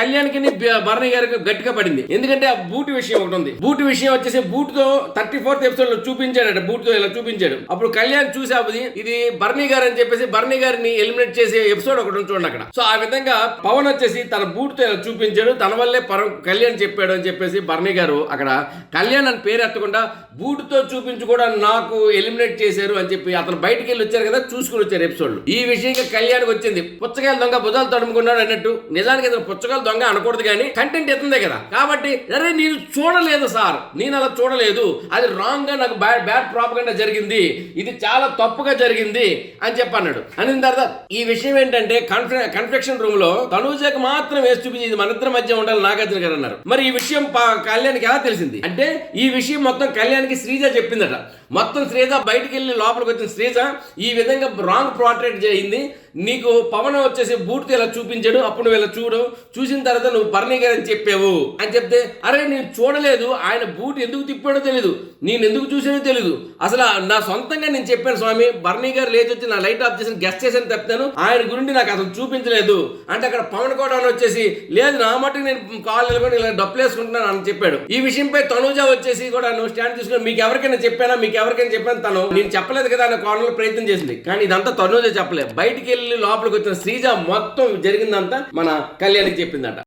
కళ్యాణ్కి భరణి గారికి గట్టిగా పడింది. ఎందుకంటే ఆ బూట్ విషయం ఒకటి ఉంది. బూట్ విషయం వచ్చేసి బూట్తో థర్టీ ఫోర్త్ ఎపిసోడ్లో చూపించాడట బూట్తో ఇలా చూపించాడు. అప్పుడు కళ్యాణ్ చూసి ఇది బర్నీ గారు అని చెప్పేసి బర్నీ గారిని ఎలిమినేట్ చేసే ఎపిసోడ్ ఒకటి చూడండి అక్కడ. సో ఆ విధంగా పవన్ వచ్చేసి తన బూట్తో ఇలా చూపించాడు. తన వల్లే పర కళ్యాణ్ చెప్పాడు అని చెప్పేసి బర్నీ గారు అక్కడ కళ్యాణ్ అని పేరు ఎత్తకుండా బూట్తో చూపించి కూడా నాకు ఎలిమినేట్ చేశారు అని చెప్పి అతను బయటికి వెళ్ళి వచ్చారు కదా చూసుకుని వచ్చారు ఎపిసోడ్ ఈ విషయంగా కళ్యాణ్ వచ్చింది పుచ్చకాయలు దొంగ భుజాలు తడుముకున్నాడు అన్నట్టు. నిజానికి ఇతను పుచ్చకాయల దొంగ అనకూడదు కానీ కంటెంట్ ఎత్తుందే కదా. కాబట్టి అరే నేను చూడలేదు సార్. నేను అలా చూడలేదు. అది రాంగ్గా నాకు బ్యాడ్ బ్యాడ్ ప్రాపగండా జరిగింది. ఇది చాలా తప్పుగా జరిగింది అని చెప్పి అన్నాడు. అనిన తర్వాత ఈ విషయం ఏంటంటే కన్ఫెక్షన్ రూమ్లో తనూజకు మాత్రం వేసి చూపించి ఇది మన ఇద్దరి మధ్య ఉండాలి నాగార్జున గారు అన్నారు. మరి ఈ విషయం కళ్యాణ్కి ఎలా తెలిసింది? అంటే ఈ విషయం మొత్తం కళ్యాణ్కి శ్రీజ చెప్పిందట. మొత్తం శ్రీజ బయటికి వెళ్ళి లోపలికి వచ్చిన శ్రీజ ఈ విధంగా రాంగ్ పోర్ట్రేట్ చేయింది. నీకు పవన్ వచ్చేసి బూట్తో ఇలా చూపించాడు? అప్పుడు నువ్వు ఇలా చూడు? చూసిన తర్వాత నువ్వు బర్నీ గారు అని చెప్పావు. అని చెప్తే అరే నేను చూడలేదు. ఆయన బూట్ ఎందుకు తిప్పాడో తెలియదు నేను ఎందుకు చూసానో తెలియదు అసలు నా సొంతంగా నేను చెప్పాను స్వామి. బర్నీ గారు లేచి వచ్చి నా లైట్ ఆఫ్ చేసి గెస్ట్ చేసాను చెప్తాను ఆయన గురించి నాకు అసలు చూపించలేదు. అంటే అక్కడ పవన్ కూడా అని వచ్చేసి లేదు నా మటుకు నేను కాల్ నిలబడి ఇలా డబ్బులు వేసుకుంటున్నాను అని చెప్పాడు. ఈ విషయంపై తనుజా వచ్చేసి కూడా నువ్వు స్టాండ్ తీసుకుని మీకు ఎవరికైనా చెప్పానా? మీకు ఎవరికైనా చెప్పాను? తను నేను చెప్పలేదు కదా అనే కోణంలో ప్రయత్నం చేసింది. కానీ ఇదంతా తనుజా చెప్పలేదు. బయటికి వెళ్ళి లోపలికి వచ్చిన శ్రీజ మొత్తం జరిగిందంతా మన కళ్యాణికి చెప్పిందట.